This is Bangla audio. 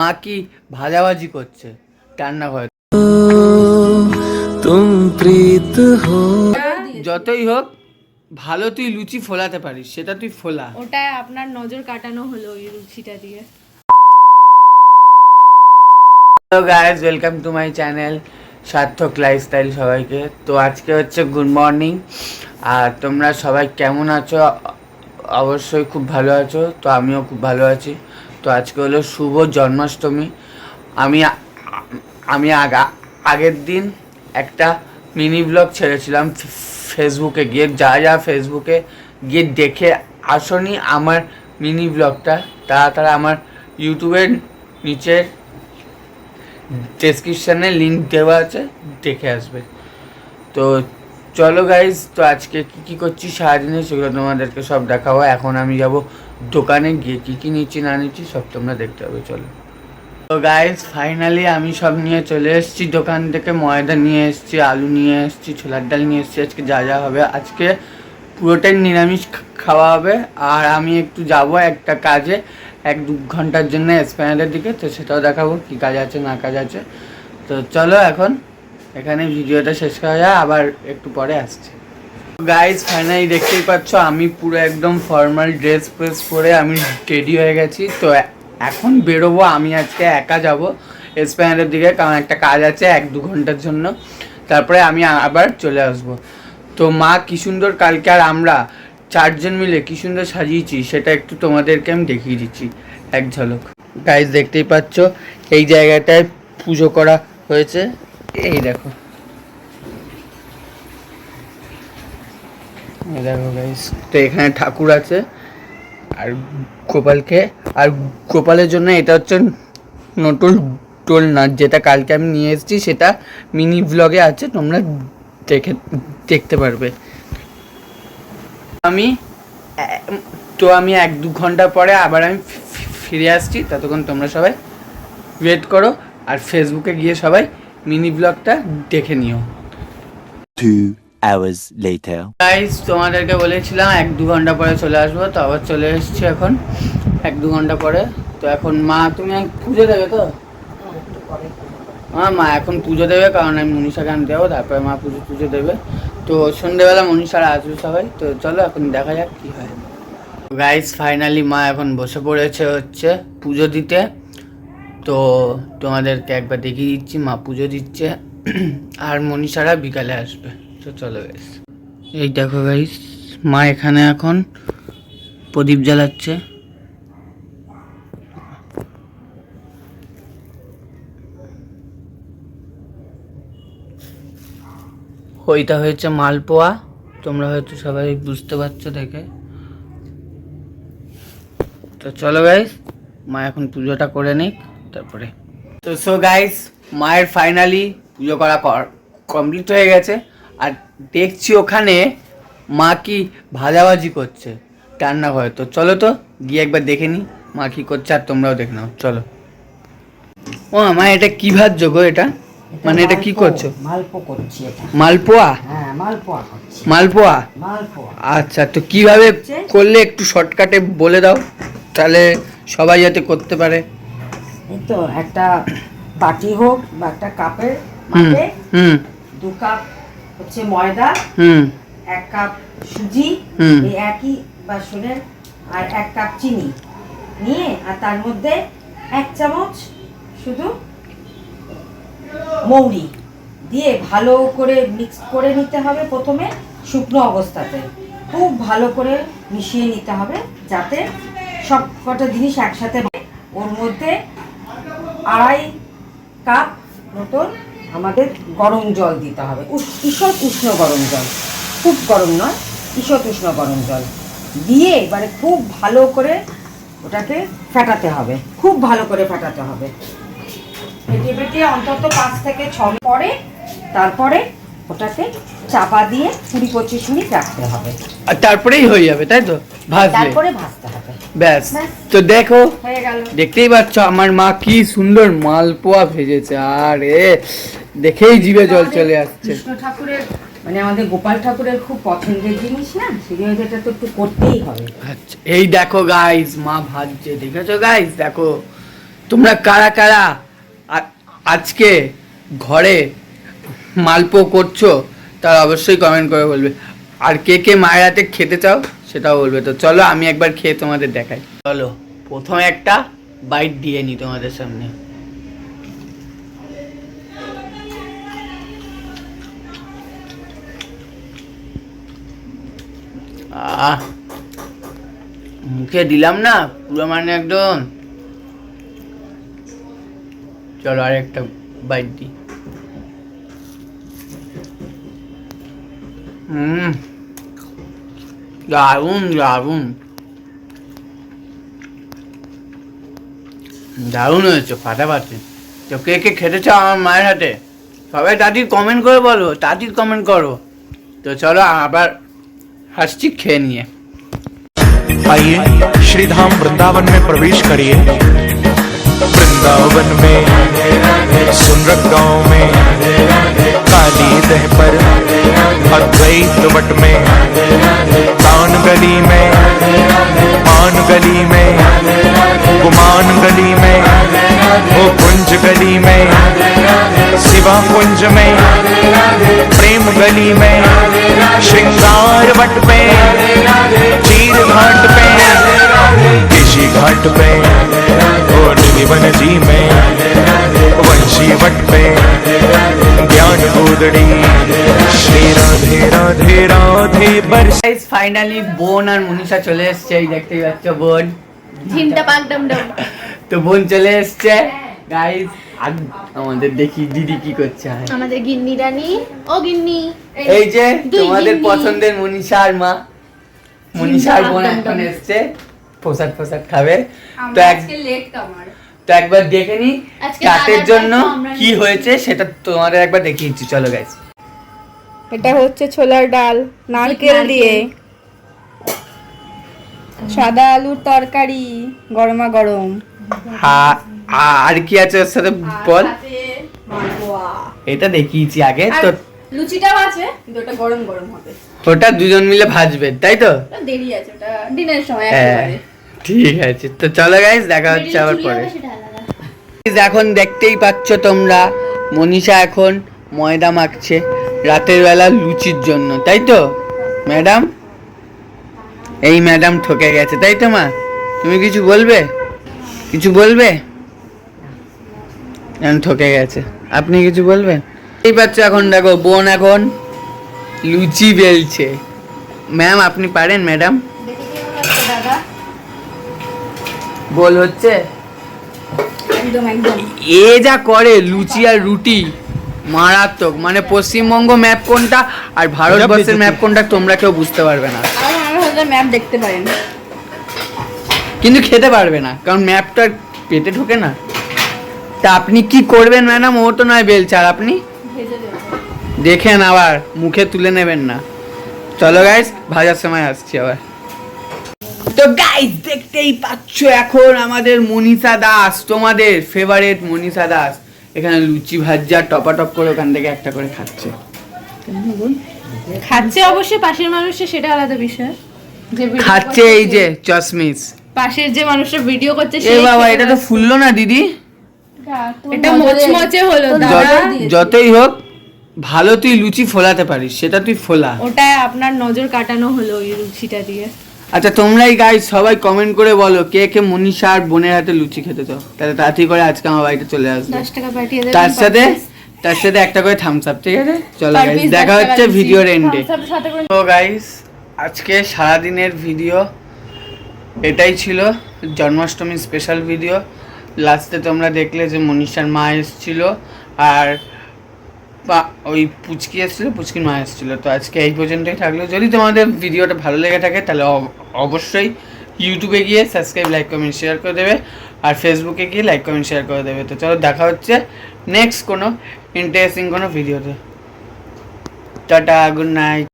মা কি ভাজাভাজি করছে? রান্নাঘরে। তুম প্রীত হো। যতই হোক ভালো তুই লুচি ফোলাতে পারিস সেটা তুই ফোলা। ওটা আপনার নজর কাটানো হলো ওই লুচিটা দিয়ে। Hello guys welcome to my channel Sarthak lifestyle সবাইকে। তো আজকে হচ্ছে গুড মর্নিং আর তোমরা সবাই কেমন আছো? অবশ্যই খুব ভালো আছো। তো আমিও খুব ভালো আছি। তো আজকে হলো শুভ জন্মাষ্টমী। আমি আমি আগা, আগের দিন একটা মিনি ব্লগ ছেড়েছিলাম ফেসবুকে। গিয়ে যা যা ফেসবুকে গিয়ে দেখে আসনি আমার মিনি ব্লগটা। তারা আমার ইউটিউবের নিচের ডেসক্রিপশানে লিঙ্ক দেওয়া আছে, দেখে আসবে। তো চলো গাইজ তো আজকে কী কী করছি সারাদিনে সেগুলো তোমাদেরকে সব দেখাবো। এখন আমি যাব দোকানে গিয়ে কী কী নিচ্ছি, না নিচ্ছি, সব তোমরা দেখতে হবে চলো। তো গাইজ ফাইনালি আমি সব নিয়ে চলে এসেছি। দোকান থেকে ময়দা নিয়ে এসেছি, আলু নিয়ে এসেছি, ছোলার ডাল নিয়ে এসেছি। আজকে যা যা হবে, আজকে পুরোটাই নিরামিষ খাওয়া হবে। আর আমি একটু যাব একটা কাজে, এক দু ঘণ্টার জন্য স্প্যানেলের দিকে, তো সেটাও দেখাবো কী কাজ আছে, না কাজ আছে। তো চলো এখন এখানে ভিডিওটা শেষ করা আবার একটু পরে আসছে। গাইজ ফাইনালি দেখতেই পাচ্ছ, আমি পুরো একদম ফর্মাল ড্রেস ফ্রেস পরে আমি রেডি হয়ে গেছি। তো এখন বেরোবো, আমি আজকে একা যাব এসপ্যানের দিকে, কারণ একটা কাজ আছে এক দু ঘণ্টার জন্য। তারপরে আমি আবার চলে আসব। তো মা কি সুন্দর কালকে আর আমরা চারজন মিলে কি সুন্দর সাজিয়েছি, সেটা একটু তোমাদেরকে আমি দেখিয়ে দিচ্ছি। এক ঝলক। গাইজ দেখতেই পাচ্ছ, এই জায়গাটায় পুজো করা হয়েছে। এই দেখো। দেখো গাইস তো এখানে ঠাকুর আছে আর গোপালকে। আর গোপালের জন্য এটা হচ্ছে নটুল টোল নাচ, যেটা কালকে আমি নিয়ে এসেছি, সেটা মিনি ব্লগে আছে, তোমরা দেখে, দেখতে পারবে। আমি, তো আমি এক দু ঘণ্টা পরে আবার আমি ফিরে আসছি, ততক্ষণ তোমরা সবাই ওয়েট করো, আর ফেসবুকে গিয়ে সবাই মিনি ব্লগটা দেখে নিও। Two hours later. গাইস তোমাদেরকে বলেছিলাম এক দু ঘণ্টা পরে চলে আসব তো আবার চলে এসেছি এখন এক দু ঘণ্টা পরে। তো এখন মা তুমি পুজো দেবে তো? হ্যাঁ মা এখন পুজো দেবে কারণ আমি মনীষাকে আনতে যাব তারপরে মা পুজো পুজো দেবে। তো সন্ধেবেলা মনীষারা আসবে সবাই তো চলো এখন দেখা যাক কী হয়। গাইস ফাইনালি মা এখন বসে পড়েছে হচ্ছে পুজো দিতে। তো তোমাদেরকে একবার দেখিয়ে দিচ্ছি, মা পুজো দিচ্ছে। আর মনীষারা বিকালে আসবে। তো চলো গাইস এই দেখো গাইস মা এখানে এখন প্রদীপ জ্বালাচ্ছে। ওইটা হয়েছে মালপোয়া। তোমরা হয়তো সবাই বুঝতে পারছ দেখে। তো চলো গাইস মা এখন পুজোটা করে নিক। তারপরে। তো সো গাইস মায়ের ফাইনালি পুজো করা কমপ্লিট হয়ে গেছে। আর দেখছি ওখানে মা কি ভাজাভাজি করছে। রান্নাঘরে তো। চলো তো গিয়ে একবার দেখে নি মা কি করছে আর তোমরাও দেখে নাও। চলো। ও মা এটা কি ভাজছো গো এটা? মানে এটা কি করছ? মালপো করছি এটা। মালপোয়া? হ্যাঁ মালপোয়া করছি। মালপোয়া? মালপোয়া। আচ্ছা তো কীভাবে করলে একটু শর্টকাটে বলে দাও। তাহলে সবাই যাতে করতে পারে। তো একটা বাটি হোক বা একটা মাপে হুম দু কাপ হচ্ছে ময়দা এক কাপ সুজি এই একই বাসনের আর এক কাপ চিনি নিয়ে আর তার মধ্যে এক চামচ শুধু মৌরি দিয়ে ভালো করে মিক্স করে নিতে হবে প্রথমে শুকনো অবস্থাতে। খুব ভালো করে মিশিয়ে নিতে হবে যাতে সব কটা জিনিস একসাথে। ওর মধ্যে আড়াই কাপ মতন আমাদের গরম জল দিতে হবে। ঈষৎ উষ্ণ গরম জল। খুব গরম নয়, ঈষৎ উষ্ণ গরম জল। দিয়ে এবারে খুব ভালো করে ওটাকে ফেটাতে হবে। খুব ভালো করে ফেটাতে হবে। ফেটে ফেটে অন্তত পাঁচ থেকে ছ পরে তারপরে ওটাকে চাপা দিয়ে কুড়ি পঁচিশ মিনিট রাখতে হবে। আর তারপরেই হয়ে যাবে তাই তো? ভাজলে। তারপরে ভাজতে হবে। ব্যাস। তো দেখো হয়ে গেল। দেখতেই পাচ্ছ আমার মা কি সুন্দর মালপোয়া ভেজেছে। আরে দেখেই জিভে জল চলে আসছে। কৃষ্ণ ঠাকুরের মানে আমাদের গোপাল ঠাকুরের খুব পছন্দের জিনিস না সেই জন্য এটা তো একটু করতেই হবে। আচ্ছা এই দেখো গাইস মা ভাজছে। দেখেছ গাইস দেখো তোমরা কারা কারা আ- আজকে ঘরে মালপো করছ, তারা অবশ্যই কমেন্ট করে বলবে। আর কে কে মায়ের হাতে খেতে চাও, সেটাও বলবে। তো চলো, আমি একবার খেয়ে তোমাদের দেখাই। চলো, প্রথমে একটা বাইট দিয়ে নি তোমাদের সামনে। আহ, মুখে দিলাম না, পুরো মানে একদম। চলো আর একটা বাইট দিই। হুম দারুণ দারুণ দারুণ হয়েছে ফাটাফাটি তো কে কে খেতে চাও আমার মায়ের হাতে সবাই তাঁতির কমেন্ট করে বলো তাঁতির কমেন্ট করো তো চলো আবার হাসছি খেয়ে নিয়ে आइए श्री धाम वृंदावन में प्रवेश करिए वृंदावन में सुनरक गांव में काली दह पर अद्वैत वट में। कान गली में, पान गली में, गुमान गली में, वो कुंज गली में, शिवा कुंज में, प्रेम गली में, श्रृंगार वट पे রাধে গাইস ফাইনালি বোন আর চলে এসেছে এই পাচ্ছ বোন পাক ডম ডম। তো বোন চলে এসেছে। হ্যাঁ। গাইস আমাদের দেখি দিদি কি করছে আমাদের গিন্নি ও গিন্নি। এই যে তোমাদের পছন্দের আর মা। আর বোন এখন এসছে। প্রসাদ প্রসাদ খাবে। তো তো একবার দেখে নি রাতের জন্য কি হয়েছে সেটা তোমাদের একবার দেখিয়েছি। চলো গাইস এটা হচ্ছে ছোলার ডাল নারকেল। দিয়ে। সাদা আলুর তরকারি গরমা গরম। হ্যাঁ আর কি আছে ওর সাথে বল? এটা দেখিয়েছি আগে তো লুচিটাও আছে কিন্তু ওটা গরম গরম হবে। ওটা দুজন মিলে ভাজবে তাই তো? দেরি আছে ওটা দিনের সময় হ্যাঁ একেবারে। ঠিক আছে তো চলো গাইস দেখা হচ্ছে আবার পরে। এখন দেখতেই পাচ্ছ তোমরা মনীষা এখন ময়দা মাখছে। রাতের বেলা লুচির জন্য তাই তো? ম্যাডাম? এই ম্যাডাম ঠকে গেছে তাই তো মা? তুমি কিছু বলবে? কিছু বলবে? ঠকে গেছে আপনি কিছু বলবেন? এই পাচ্ছ এখন দেখো বোন এখন লুচি বেলছে। ম্যাম আপনি পারেন ম্যাডাম? বল হচ্ছে? একদম একদম। এ যা করে লুচি আর রুটি। মারাত্মক। মানে পশ্চিমবঙ্গ ম্যাপ কোনটা আর ভারতবর্ষের ম্যাপ কোনটা তোমরা কেউ বুঝতে পারবে না। আর আমার হাজার ম্যাপ দেখতে পারেন। কিন্তু খেতে পারবে না কারণ ম্যাপটা পেটে ঢোকে না। তা আপনি কি করবেন ম্যাডাম? ও তো নয় বেলছে আর আপনি? দেখেন আবার মুখে তুলে নেবেন না। চলো গাইস ভাজার সময় আসছি আবার। তো গাইস দেখতেই পাচ্ছ এখন আমাদের মনীষা দাস তোমাদের ফেভারিট মনীষা দাস। এখানে লুচি ভাজা টপাটপ করে ওখান থেকে একটা করে খাচ্ছে। খাচ্ছে অবশ্যই পাশের মানুষের সেটা আলাদা বিষয়। খাচ্ছে করছে এই যে সে- চশমিস। পাশের যে মানুষটা ভিডিও করছে সেই বাবা এটা তো ফুললো না দিদি? এটা মচমচে হলো যতই হোক ভালো তুই লুচি ফোলাতে পারিস সেটা তুই ফোলা। ওটা আপনার নজর কাটানো হলো ওই লুচিটা দিয়ে। আচ্ছা তোমরাই গাইস সবাই কমেন্ট করে বলো কে কে মনীষা আর বোনের হাতে লুচি খেতে চাও। তাহলে তাড়াতাড়ি করে আজকে আমার বাড়িতে চলে আসবে। দশ টাকা পাঠিয়ে দেবেন তার সাথে তার সাথে একটা করে থামস আপ ঠিক আছে? চলো দেখা হচ্ছে। ভিডিওর এন্ডে তো গাইস আজকে সারাদিনের ভিডিও এটাই ছিল জন্মাষ্টমী স্পেশাল ভিডিও লাস্টে তোমরা দেখলে যে মনীষার মা এসেছিল আর বা ওই পুচকি এসেছিল, পুচকির মা এসেছিল। তো আজকে এই পর্যন্তই থাকল। যদি তোমাদের ভিডিওটা ভালো লেগে থাকে, তাহলে অব- অবশ্যই ইউটিউবে গিয়ে সাবস্ক্রাইব লাইক কমেন্ট শেয়ার করে দেবে। আর ফেসবুকে গিয়ে লাইক কমেন্ট শেয়ার করে দেবে। তো চলো, দেখা হচ্ছে নেক্সট কোনো ইন্টারেস্টিং কোনো ভিডিওতে টাটা গুড নাইট